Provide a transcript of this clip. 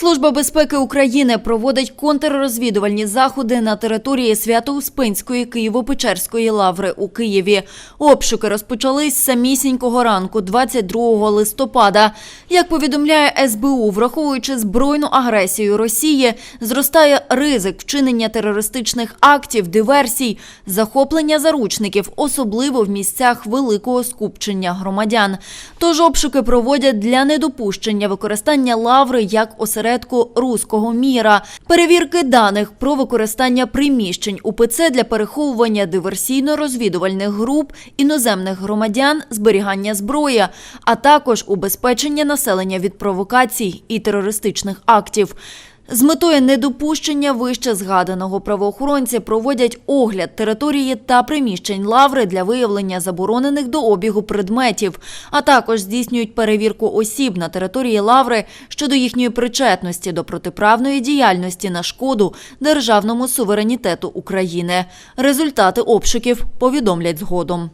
Служба безпеки України проводить контррозвідувальні заходи на території Свято-Успенської Києво-Печерської лаври у Києві. Обшуки розпочались самісінького ранку, 22 листопада. Як повідомляє СБУ, враховуючи збройну агресію Росії, зростає ризик вчинення терористичних актів, диверсій, захоплення заручників, особливо в місцях великого скупчення громадян. Тож обшуки проводять для недопущення використання лаври як осередку руського міра, перевірки даних про використання приміщень УПЦ для переховування диверсійно-розвідувальних груп, іноземних громадян, зберігання зброї, а також убезпечення населення від провокацій і терористичних актів. З метою недопущення вище згаданого правоохоронці проводять огляд території та приміщень лаври для виявлення заборонених до обігу предметів, а також здійснюють перевірку осіб на території лаври щодо їхньої причетності до протиправної діяльності на шкоду державному суверенітету України. Результати обшуків повідомлять згодом.